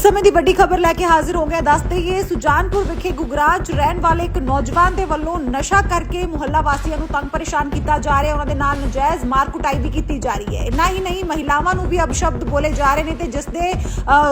ਇਸ ਸਮੇਂ ਦੀ ਵੱਡੀ ਖਬਰ ਲੈ ਕੇ ਹਾਜ਼ਰ ਹੋ ਗਿਆ ਦੱਸ ਦਈਏ, ਸੁਜਾਨਪੁਰ ਵਿਖੇ ਗੁਗਰਾਜ 'ਚ ਰਹਿਣ ਵਾਲੇ ਇੱਕ ਨੌਜਵਾਨ ਦੇ ਵੱਲੋਂ ਨਸ਼ਾ ਕਰਕੇ ਮੁਹੱਲਾ ਵਾਸੀਆਂ ਨੂੰ ਤੰਗ ਪਰੇਸ਼ਾਨ ਕੀਤਾ ਜਾ ਰਿਹਾ ਉਹਨਾਂ ਦੇ ਨਾਲ ਨਜਾਇਜ਼ ਮਾਰ ਕੁਟਾਈ ਵੀ ਕੀਤੀ ਜਾ ਰਹੀ ਹੈ। ਇੰਨਾ ਹੀ ਨਹੀਂ, ਮਹਿਲਾਵਾਂ ਨੂੰ ਵੀ ਅਪਸ਼ਬਦ ਬੋਲੇ ਜਾ ਰਹੇ ਨੇ ਤੇ ਜਿਸ ਦੇ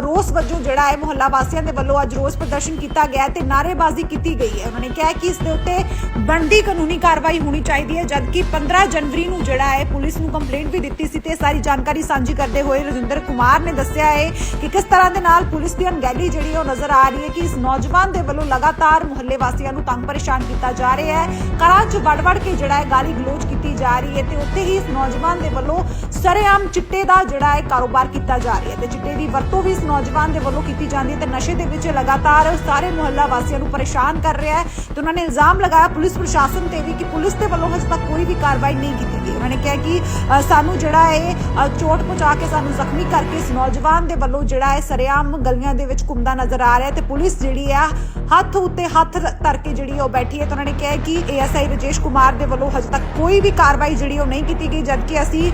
ਰੋਸ ਵਜੋਂ ਜਿਹੜਾ ਹੈ ਮੁਹੱਲਾ ਵਾਸੀਆਂ ਦੇ ਵੱਲੋਂ ਅੱਜ ਰੋਸ ਪ੍ਰਦਰਸ਼ਨ ਕੀਤਾ ਗਿਆ ਹੈ ਤੇ ਨਾਅਰੇਬਾਜ਼ੀ ਕੀਤੀ ਗਈ ਹੈ। ਉਹਨਾਂ ਨੇ ਕਿਹਾ ਕਿ ਇਸ ਦੇ ਉੱਤੇ ਬਣਦੀ ਕਾਨੂੰਨੀ ਕਾਰਵਾਈ ਹੋਣੀ ਚਾਹੀਦੀ ਹੈ, ਜਦਕਿ 15 ਜਨਵਰੀ ਨੂੰ ਜਿਹੜਾ ਹੈ ਪੁਲਿਸ ਨੂੰ ਕੰਪਲੇਂਟ ਵੀ ਦਿੱਤੀ ਸੀ ਤੇ ਸਾਰੀ ਜਾਣਕਾਰੀ ਸਾਂਝੀ ਕਰਦੇ ਹੋਏ ਰਜਿੰਦਰ ਕੁਮਾਰ ਨੇ ਦੱਸਿਆ ਹੈ ਕਿ ਕਿਸ ਤਰ੍ਹਾਂ ਦੇ ਨਾਲ ਪੁਲਿਸ ਦੀ ਅਣਗਹਿਲੀ ਜਿਹੜੀ ਉਹ ਨਜ਼ਰ ਆ ਰਹੀ ਹੈ ਕਿ ਇਸ ਨੌਜਵਾਨ ਦੇ ਵੱਲੋਂ ਲਗਾਤਾਰ ਮੁਹੱਲੇ ਵਾਸੀਆਂ ਨੂੰ ਤੰਗ ਪਰੇਸ਼ਾਨ ਕੀਤਾ ਜਾ ਰਿਹਾ ਹੈ। ਘਰਾਂ 'ਚ ਵੜ-ਵੜ ਕੇ ਜਿਹੜਾ ਹੈ ਗਾਲੀ ਗਲੋਚ ਕੀਤੀ ਜਾ ਰਹੀ ਹੈ ਤੇ ਉੱਥੇ ਹੀ ਇਸ ਨੌਜਵਾਨ ਦੇ ਵੱਲੋਂ ਸਰੇਆਮ ਚਿੱਟੇ ਦਾ ਜਿਹੜਾ ਹੈ ਕਾਰੋਬਾਰ ਕੀਤਾ ਜਾ ਰਿਹਾ ਹੈ ਤੇ ਚਿੱਟੇ ਦੀ ਵਰਤੋਂ ਵੀ ਇਸ ਨੌਜਵਾਨ ਦੇ ਵੱਲੋਂ ਕੀਤੀ ਜਾਂਦੀ ਹੈ ਤੇ ਨਸ਼ੇ ਦੇ ਵਿੱਚ ਲਗਾਤਾਰ ਸਾਰੇ ਮੁਹੱਲਾ ਵਾਸੀਆਂ ਨੂੰ ਪਰੇਸ਼ਾਨ ਕਰ ਰਿਹਾ ਹੈ ਤੇ ਉਹਨਾਂ ਨੇ ਇਲਜ਼ਾਮ ਲਗਾਇਆ ਪੁਲਿਸ ਪ੍ਰਸ਼ਾਸਨ ਤੇ ਵੀ ਕਿ ਪੁਲਿਸ ਦੇ ਵੱਲੋਂ ਹਜੇ ਤੱਕ ਕੋਈ ਵੀ ਕਾਰਵਾਈ ਨਹੀਂ ਕੀਤੀ ਗਈ। ਉਹਨਾਂ ਨੇ ਕਿਹਾ ਕਿ ਸਾਨੂੰ ਜਿਹੜਾ ਹੈ ਚੋਟ ਪਹੁੰਚਾ ਕੇ ਸਾਨੂੰ ਜ਼ਖਮੀ ਕਰਕੇ ਇਸ ਨੌਜਵਾਨ ਦੇ ਵੱਲੋਂ ਜਿਹੜਾ ਹੈ ਸਰੇਆਮ ਗਲੀਆਂ ਦੇ ਵਿੱਚ ਘੁੰਮਦਾ ਨਜ਼ਰ ਆ ਰਿਹਾ ਤੇ ਪੁਲਿਸ ਜਿਹੜੀ ਆ, ਹੱਥ ਉੱਤੇ ਹੱਥ ਧਰ ਕੇ ਜਿਹੜੀ ਹੈ ਉਹ ਬੈਠੀ ਹੈ ਤੇ ਉਹਨਾਂ ਨੇ ਕਿਹਾ ਕਿ ਏਐਸਆਈ ਰਜੇਸ਼ ਕੁਮਾਰ ਦੇ ਵੱਲੋਂ ਹਜੇ ਤੱਕ ਕੋਈ ਵੀ ਕਾਰਵਾਈ ਜਿਹੜੀ ਉਹ ਨਹੀਂ ਕੀਤੀ ਗਈ, ਜਦਕਿ ਅਸੀਂ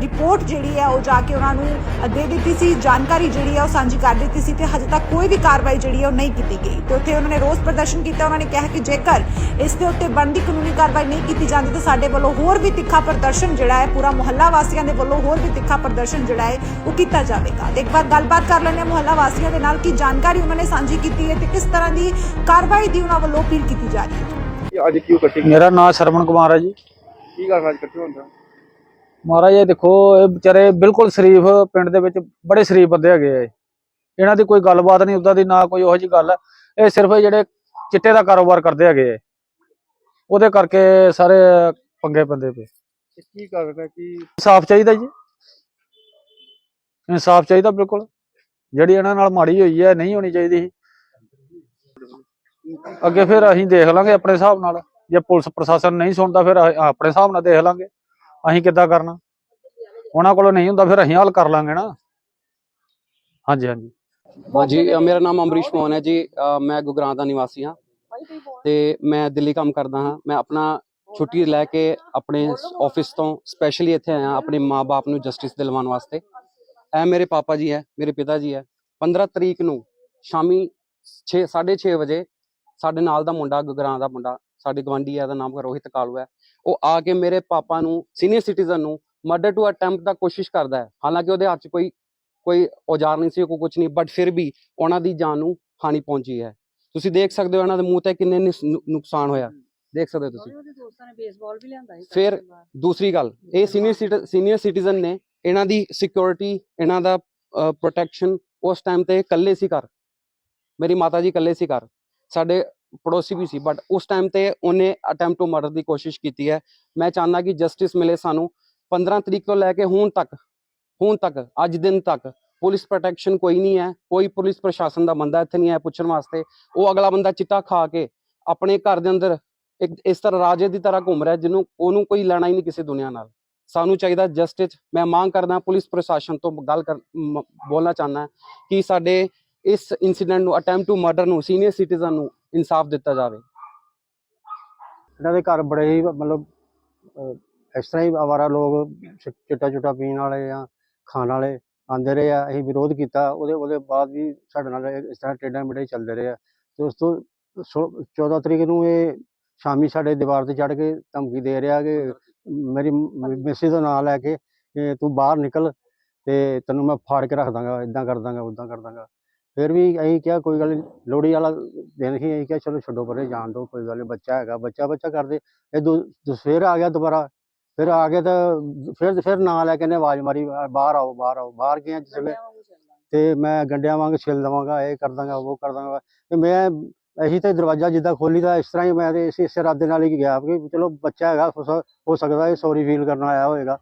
ਰਿਪੋਰਟ ਜਿਹੜੀ ਹੈ ਉਹ ਜਾ ਕੇ ਉਹਨਾਂ ਨੂੰ ਦੇ ਦਿੱਤੀ ਸੀ, ਜਾਣਕਾਰੀ ਜਿਹੜੀ ਹੈ ਉਹ ਸਾਂਝੀ ਕਰ ਦਿੱਤੀ ਸੀ ਤੇ ਹਜੇ ਤੱਕ ਕੋਈ ਵੀ ਕਾਰਵਾਈ ਜਿਹੜੀ ਹੈ ਉਹ ਨਹੀਂ ਕੀਤੀ ਗਈ। ਤੇ ਉੱਥੇ ਉਹਨਾਂ ਨੇ ਰੋਸ ਪ੍ਰਦਰਸ਼ਨ ਕੀਤਾ, ਉਹਨਾਂ ਨੇ ਕਿਹਾ ਕਿ ਜੇਕਰ ਇਸ ਦੇ ਉੱਤੇ ਬਣਦੀ ਕਾਨੂੰਨੀ ਕਾਰਵਾਈ ਨਹੀਂ ਕੀਤੀ ਜਾਂਦੀ ਤਾਂ ਸਾਡੇ ਵੱਲੋਂ ਹੋਰ ਵੀ ਤਿੱਖਾ ਪ੍ਰਦਰਸ਼ਨ ਜਿਹੜਾ ਹੈ, ਪੂਰਾ ਮੁਹੱਲਾ ਵਾਸੀਆਂ ਦੇ ਵੱਲੋਂ ਹੋਰ ਵੀ ਤਿੱਖਾ ਪ੍ਰਦਰਸ਼ਨ ਜਿਹੜਾ ਹੈ, ਉਹ ਕੀਤਾ ਜਾਵੇਗਾ। ਤੇ ਇੱਕ ਵਾਰ ਗੱਲਬਾਤ ਕਰ ਲੈਂਦੇ ਹਾਂ ਮੁਹੱਲਾ ਵਾਸੀਆਂ ਦੇ ਨਾਲ ਕਿ ਜਾਣਕਾਰੀ ਉਹਨਾਂ ਨੇ ਸਾਂਝੀ ਕੀਤੀ ਹੈ ਤੇ ਕਿਸ ਤਰ੍ਹਾਂ ਦੀ ਕਾਰਵਾਈ ਦੀ ਉਹਨਾਂ ਵੱਲੋਂ ਅਪੀਲ ਕੀਤੀ ਜਾ ਰਹੀ ਹੈ? ਅੱਜ ਕਿਉਂ ਕੱਟੀ ਮੇਰਾ ਨਾਮ ਸਰਵਣ ਕੁਮਾਰ ਹੈ ਜੀ। ਕੀ ਕਾਰਨ ਅੱਜ ਇਕੱਠੇ ਹੁੰਦਾ ਮਹਾਰਾਜ ਇਹ ਦੇਖੋ ਇਹ ਵਿਚਾਰੇ ਬਿਲਕੁਲ ਸ਼ਰੀਫ ਪਿੰਡ ਦੇ ਵਿੱਚ ਬੜੇ ਸ਼ਰੀਫ ਬੰਦੇ ਹੈਗੇ ਆ ਇਹ। ਇਹਨਾਂ ਦੀ ਕੋਈ ਗੱਲਬਾਤ ਨਹੀਂ ਉਦਾਂ ਦੀ ਨਾ ਕੋਈ ਉਹੋ ਜੀ ਗੱਲ। ਹੈ। ਇਹ ਸਿਰਫ ਜਿਹੜੇ ਚਿੱਟੇ ਦਾ ਕਾਰੋਬਾਰ ਕਰਦੇ ਹੈਗੇ ਆ। ਉਹਦੇ ਕਰਕੇ ਸਾਰੇ ਪੰਗੇ ਪੰਦੇ ਪਏ। ਕੀ ਕਾਰਨ ਕਿ ਇਨਸਾਫ ਚਾਹੀਦਾ ਜੀ। ਇਨਸਾਫ ਚਾਹੀਦਾ ਬਿਲਕੁਲ। ਜਿਹੜੀ ਇਹਨਾਂ ਨਾਲ ਮਾੜੀ ਹੋਈ ਹੈ, ਨਹੀਂ ਹੋਣੀ ਚਾਹੀਦੀ। ਸੀ ਅੱਗੇ ਫਿਰ ਅਸੀਂ ਦੇਖ ਲਾਂਗੇ ਆਪਣੇ ਹਿਸਾਬ ਨਾਲ। ਜੇ ਪੁਲਿਸ ਪ੍ਰਸ਼ਾਸਨ ਨਹੀਂ ਸੁਣਦਾ, ਫਿਰ ਆਪਣੇ ਹਿਸਾਬ ਨਾਲ ਦੇਖ ਲਾਂਗੇ। ਅਸੀਂ ਕਿੱਦਾਂ ਕਰਨਾ? ਉਹਨਾਂ ਕੋਲੋਂ ਨਹੀਂ ਹੁੰਦਾ, ਫਿਰ ਅਸੀਂ ਹੱਲ ਕਰ ਲਾਂਗੇ ਨਾ। ਹਾਂਜੀ ਹਾਂਜੀ। ਹਾਂਜੀ ਮੇਰਾ ਨਾਮ ਅਮਰੀਸ਼ ਮੋਹਨ ਹੈ ਜੀ। ਮੈਂ ਗੁਗਰਾਂ ਦਾ ਨਿਵਾਸੀ ਹਾਂ। ਤੇ ਮੈਂ ਦਿੱਲੀ ਕੰਮ ਕਰਦਾ ਹਾਂ। ਮੈਂ ਆਪਣਾ ਛੁੱਟੀ ਲੈ ਕੇ ਆਪਣੇ ਆਫਿਸ ਤੋਂ ਸਪੈਸ਼ਲੀ ਇੱਥੇ ਆਇਆ, ਆਪਣੇ ਮਾਪੇ ਨੂੰ ਜਸਟਿਸ ਦਿਲਵਾਉਣ ਵਾਸਤੇ। ਇਹ ਮੇਰੇ ਪਾਪਾ ਜੀ ਹੈ ਮੇਰੇ ਪਿਤਾ ਜੀ ਹੈ। 15 ਤਰੀਕ ਨੂੰ ਸ਼ਾਮੀ 6 6:30 ਵਜੇ ਸਾਡੇ ਨਾਲ ਦਾ ਮੁੰਡਾ ਗੁਗਰਾਂ ਦਾ ਮੁੰਡਾ ਸਾਡੇ ਗਵਾਂਢੀ ਹੈ ਦਾ ਨਾਮ ਰੋਹਿਤ ਕਾਲੂ ਹੈ। ਉਹ ਆ ਕੇ ਮੇਰੇ ਪਾਪਾ ਨੂੰ ਸੀਨੀਅਰ ਸਿਟੀਜ਼ਨ ਨੂੰ ਮਰਡਰ ਟੂ ਅਟੈਂਪਟ ਦਾ ਕੋਸ਼ਿਸ਼ ਕਰਦਾ ਹੈ। ਹਾਲਾਂਕਿ ਉਹਦੇ ਹੱਥ 'ਚ ਕੋਈ ਕੋਈ ਔਜ਼ਾਰ ਨਹੀਂ ਸੀ ਕੋਈ ਕੁਝ ਨਹੀਂ ਬਟ ਫਿਰ ਵੀ ਉਹਨਾਂ ਦੀ ਜਾਨ ਨੂੰ ਹਾਨੀ ਪਹੁੰਚੀ ਹੈ। ਤੁਸੀਂ ਦੇਖ ਸਕਦੇ ਹੋ ਇਹਨਾਂ ਦੇ ਮੂੰਹ ਤੇ ਕਿੰਨੇ ਨੁਕਸਾਨ ਹੋਇਆ। ਦੇਖ ਸਕਦੇ ਹੋ ਤੁਸੀਂ। ਉਹਦੇ ਦੋਸਤਾਂ ਨੇ ਬੇਸਬਾਲ ਵੀ ਲਿਆਂਦਾ ਸੀ ਫਿਰ-। ਦੂਸਰੀ ਗੱਲ ਇਹ ਸੀਨੀਅਰ ਸੀਨੀਅਰ ਸਿਟੀਜ਼ਨ ਨੇ ਇਹਨਾਂ ਦੀ ਸਿਕਿਉਰਿਟੀ ਇਹਨਾਂ ਦਾ ਪ੍ਰੋਟੈਕਸ਼ਨ ਉਸ ਟਾਈਮ ਤੇ ਇਕੱਲੇ ਸੀ ਘਰ। ਮੇਰੀ ਮਾਤਾ ਜੀ ਇਕੱਲੇ ਸੀ ਘਰ। ਸਾਡੇ ਪੜੋਸੀ ਵੀ ਸੀ ਬਟ ਉਸ ਟਾਈਮ ਤੇ ਉਹਨੇ ਅਟੈਂਪਟ ਟੂ ਮਰਡਰ ਦੀ ਕੋਸ਼ਿਸ਼ ਕੀਤੀ ਹੈ। ਮੈਂ ਚਾਹੁੰਦਾ ਕਿ ਜਸਟਿਸ ਮਿਲੇ ਸਾਨੂੰ। 15 ਤਰੀਕ ਤੋਂ ਲੈ ਕੇ ਹੁਣ ਤੱਕ ਹੁਣ ਤੱਕ, ਅੱਜ ਦਿਨ ਤੱਕ ਪੁਲਿਸ ਪ੍ਰੋਟੈਕਸ਼ਨ ਕੋਈ ਨਹੀਂ ਹੈ। ਕੋਈ ਪੁਲਿਸ ਪ੍ਰਸ਼ਾਸਨ ਦਾ ਬੰਦਾ ਇੱਥੇ ਨਹੀਂ ਹੈ ਪੁੱਛਣ ਵਾਸਤੇ। ਉਹ ਅਗਲਾ ਬੰਦਾ ਚਿੱਟਾ ਖਾ ਕੇ ਆਪਣੇ ਘਰ ਦੇ ਅੰਦਰ ਇੱਕ, ਇਸ ਤਰ੍ਹਾਂ ਰਾਜੇ ਦੀ ਤਰ੍ਹਾਂ ਘੁੰਮ ਰਿਹਾ, ਜਿਹਨੂੰ ਉਹਨੂੰ ਕੋਈ ਲੈਣਾ ਹੀ ਨਹੀਂ ਕਿਸੇ ਦੁਨੀਆ ਨਾਲ। ਸਾਨੂੰ ਚਾਹੀਦਾ ਜਸਟਿਸ ਮੈਂ ਮੰਗ ਕਰਦਾ ਪੁਲਿਸ ਪ੍ਰਸ਼ਾਸਨ ਤੋਂ ਗੱਲ ਕਰ ਬੋਲਣਾ ਚਾਹੁੰਦਾ ਕਿ ਸਾਡੇ ਇਸ ਇਨਸੀਡੈਂਟ ਨੂੰ ਅਟੈਂਪਟ ਟੂ ਮਰਡਰ ਨੂੰ ਸੀਨੀਅਰ ਸਿਟੀਜ਼ਨ ਨੂੰ ਇਨਸਾਫ ਦਿੱਤਾ ਜਾਵੇ। ਇਹਨਾਂ ਦੇ ਘਰ ਬੜੇ ਹੀ, ਮਤਲਬ ਇਸ ਤਰ੍ਹਾਂ ਹੀ ਆਵਾਰਾ ਲੋਕ ਚਿੱਟਾ ਚੁੱਟਾ ਪੀਣ ਵਾਲੇ ਆ ਖਾਣ ਵਾਲੇ ਆਂਦੇ ਰਹੇ ਆ, ਅਸੀਂ ਵਿਰੋਧ ਕੀਤਾ। ਉਹਦੇ ਉਹਦੇ ਬਾਅਦ ਵੀ ਸਾਡੇ ਨਾਲ ਇਸ ਤਰ੍ਹਾਂ ਟੇਢਾ ਮੇਢਾ ਚੱਲਦੇ ਰਹੇ ਆ। ਤੇ ਉਸ ਤੋਂ ਸੋ- 14 ਤਰੀਕ ਨੂੰ ਇਹ ਸ਼ਾਮੀ ਸਾਡੇ ਦੀਵਾਰ ਤੇ ਚੜ ਕੇ ਧਮਕੀ ਦੇ ਰਿਹਾ ਕਿ ਮੇਰੀ ਮਿਸਿਸ ਦਾ ਨਾਂ ਲੈ ਕੇ ਕਿ ਤੂੰ ਬਾਹਰ ਨਿਕਲ ਤੇ ਤੈਨੂੰ ਮੈਂ ਫਾੜ ਕੇ ਰੱਖ ਦਾਂਗਾ ਇਦਾਂ ਕਰ ਦਾਂਗਾ ਉਦਾਂ ਕਰ ਦਾਂਗਾ। ਫਿਰ ਵੀ ਅਸੀਂ ਕਿਹਾ ਕੋਈ ਗੱਲ ਨੀ ਲੋਹੜੀ ਵਾਲਾ ਦਿਨ ਸੀ ਅਸੀਂ ਕਿਹਾ ਚਲੋ ਛੱਡੋ ਪਰੇ ਜਾਣ ਦਿਓ ਕੋਈ ਗੱਲ ਬੱਚਾ ਹੈਗਾ ਬੱਚਾ ਬੱਚਾ ਕਰਦੇ। ਇਹ ਦੋ ਦੋ- ਫਿਰ ਆ ਗਿਆ ਦੁਬਾਰਾ ਫਿਰ ਆ ਕੇ ਤਾਂ ਫਿਰ ਫਿਰ ਨਾਂ ਲੈ ਕੇ ਨੇ ਆਵਾਜ਼ ਮਾਰੀ "ਬਾ- ਬਾਹਰ ਆਓ ਬਾਹਰ ਆਓ ਬਾਹਰ ਗਿਆ ਜਿਸ ਵੇਲੇ। ਗੰਡਿਆਂ ਵਾਂਗੂ ਚੱਲਦਾ। ਤੇ ਮੈਂ ਗੰਡਿਆਂ ਵਾਂਗ ਛਿੱਲ ਦਵਾਂਗਾ ਇਹ ਕਰ ਦਾਂਗਾ ਉਹ ਕਰ ਦਾਂਗਾ। ਤੇ ਮੈਂ ਅਸੀਂ ਤਾਂ ਦਰਵਾਜ਼ਾ ਜਿੱਦਾਂ ਖੋਲੀ ਦਾ, ਇਸ ਤਰ੍ਹਾਂ ਹੀ ਮੈਂ ਤੇ ਇਸੇ ਇਸੇ ਇਰਾਦੇ ਨਾਲ ਹੀ ਗਿਆ ਕਿ ਚਲੋ ਬੱਚਾ ਹੈਗਾ ਹੋ ਸਕ- ਹੋ ਸਕਦਾ ਇਹ ਸੌਰੀ ਫੀਲ ਕਰਨ ਆਇਆ ਹੋਵੇਗਾ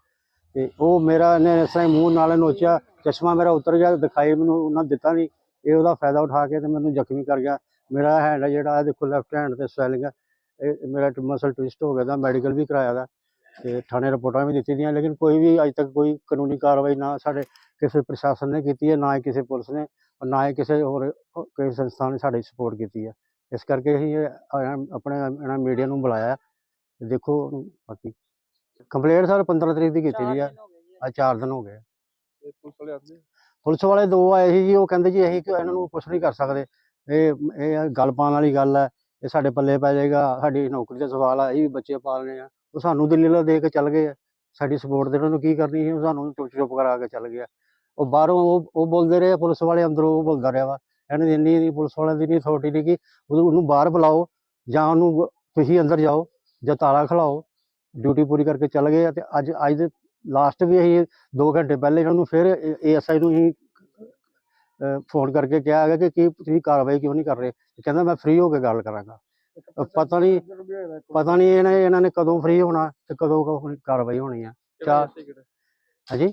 ਤੇ ਉਹ ਮੇਰਾ ਇਹਨੇ ਇਸ ਤਰ੍ਹਾਂ ਹੀ ਮੂੰਹ ਨਾਲ ਨੋਚਿਆ, ਚਸ਼ਮਾ ਮੇਰਾ ਉਤਰ ਗਿਆ, ਦਿਖਾਈ ਮੈਨੂੰ ਉਹਨਾਂ ਦਿੱਤਾ ਨਹੀਂ। ਇਹ ਉਹਦਾ ਫਾਇਦਾ ਉਠਾ ਕੇ ਤੇ ਮੈਨੂੰ ਜ਼ਖਮੀ ਕਰ ਗਿਆ। ਮੇਰਾ ਹੈਂਡ ਜਿਹੜਾ ਇਹ ਦੇਖੋ ਲੈਫਟ ਹੈਂਡ ਤੇ ਸਵੈਲਿੰਗ ਹੈ ਇਹ ਮੇਰਾ ਮਸਲ ਟਵਿਸਟ ਹੋ ਗਿਆ ਦਾ ਮੈਡੀਕਲ ਵੀ ਕਰਾਇਆ ਦਾ। ਤੇ ਥਾਣੇ ਰਿਪੋਰਟਾਂ ਵੀ ਦਿੱਤੀ ਦੀਆਂ, ਲੇਕਿਨ ਕੋਈ ਵੀ ਅੱਜ ਤੱਕ ਕੋਈ ਕਾਨੂੰਨੀ ਕਾਰਵਾਈ ਨਾ ਸਾਡੇ ਕਿਸੇ ਪ੍ਰਸ਼ਾਸਨ ਨੇ ਕੀਤੀ ਹੈ, ਨਾ ਹੀ ਕਿਸੇ ਪੁਲਿਸ ਨੇ। ਔਰ ਨਾ ਹੀ ਕਿਸੇ ਹੋਰ ਕਿਸੇ ਸੰਸਥਾ ਨੇ ਸਾਡੀ ਸਪੋਰਟ ਕੀਤੀ ਹੈ ਇਸ ਕਰਕੇ ਅਸੀਂ ਇਹ ਆਪਣੇ ਇਹਨਾਂ ਮੀਡੀਆ ਨੂੰ ਬੁਲਾਇਆ। ਦੇਖੋ ਬਾਕੀ। ਕੰਪਲੇਂਟ ਸਰ 15 ਤਰੀਕ ਦੀ ਕੀਤੀ ਦੀ ਆ। ਦਿਨ ਹੋ ਗਏ ਜੀ। ਆ 4 ਦਿਨ ਹੋ ਗਏ। ਪੁਲਿਸ ਵਾਲੇ ਆਉਂਦੇ ਪੁਲਿਸ ਵਾਲੇ ਦੋ ਆਏ ਸੀ ਜੀ ਉਹ ਕਹਿੰਦੇ ਜੀ ਅਸੀਂ ਕਿ ਇਹਨਾਂ ਨੂੰ ਕੁਝ ਨਹੀਂ ਕਰ ਸਕਦੇ। ਇਹ ਇਹ ਗੱਲ ਪਾਉਣ ਵਾਲੀ ਗੱਲ ਹੈ ਇਹ ਸਾਡੇ ਪੱਲੇ ਪੈ ਜਾਏਗਾ ਸਾਡੀ ਨੌਕਰੀ ਦਾ ਸਵਾਲ ਆ ਇਹ ਵੀ ਬੱਚੇ ਪਾਲਣੇ ਆ। ਉਹ ਸਾਨੂੰ ਦਿੱਲੀ ਦੇ ਕੇ ਚੱਲ ਗਏ। ਸਾਡੀ ਸਪੋਰਟ ਦੇ ਉਹਨਾਂ ਨੂੰ ਕੀ ਕਰਨੀ ਸੀ ਉਹ ਸਾਨੂੰ ਚੁੱਪ ਚੁੱਪ ਕਰਾ ਕੇ ਚੱਲ ਗਿਆ। ਉਹ ਬਾਹਰੋਂ ਉਹ ਉਹ ਬੋਲਦੇ ਰਹੇ ਪੁਲਿਸ ਵਾਲੇ ਅੰਦਰੋਂ ਉਹ ਬੋਲਦਾ ਰਿਹਾ ਵਾ। ਇਹਨਾਂ ਦੀ ਇੰਨੀ ਪੁਲਿਸ ਵਾਲਿਆਂ ਦੀ ਨਹੀਂ ਅਥਾਰਟੀ ਨਹੀਂ ਕਿ ਉਹਨੂੰ ਬਾਹਰ ਬੁਲਾਓ ਜਾਂ ਉਹਨੂੰ ਤੁਸੀਂ ਅੰਦਰ ਜਾਓ ਜਾਂ ਤਾਲਾ ਖਿਲਾਓ ਡਿਊਟੀ ਪੂਰੀ ਕਰਕੇ ਚੱਲ ਗਏ ਤੇ ਅੱਜ ਅੱਜ ਦੇ ਲਾਸਟ ਵੀ ਅਸੀਂ 2 ਘੰਟੇ ਪਹਿਲੇ ਇਹਨਾਂ ਨੂੰ ਫਿਰ ਏਐਸਆਈ ਨੂੰ ਹੀ ਫੋਨ ਕਰਕੇ ਕਿਹਾ ਹੈਗਾ ਕਿ ਕੀ ਤੁਸੀਂ ਕਾਰਵਾਈ ਕਿਉਂ ਨਹੀਂ ਕਰ ਰਹੇ? ਕਹਿੰਦਾ ਮੈਂ ਫ੍ਰੀ ਹੋ ਕੇ ਗੱਲ ਕਰਾਂਗਾ। ਪਤਾ ਨਹੀਂ ਪਤਾ ਨਹੀਂ ਇਹਨਾਂ ਇਹਨਾਂ ਨੇ ਕਦੋਂ ਫ੍ਰੀ ਹੋਣਾ ਤੇ ਕਦੋਂ ਕਾਰਵਾਈ ਹੋਣੀ ਆ। ਚਾਰ ਹਾਂਜੀ?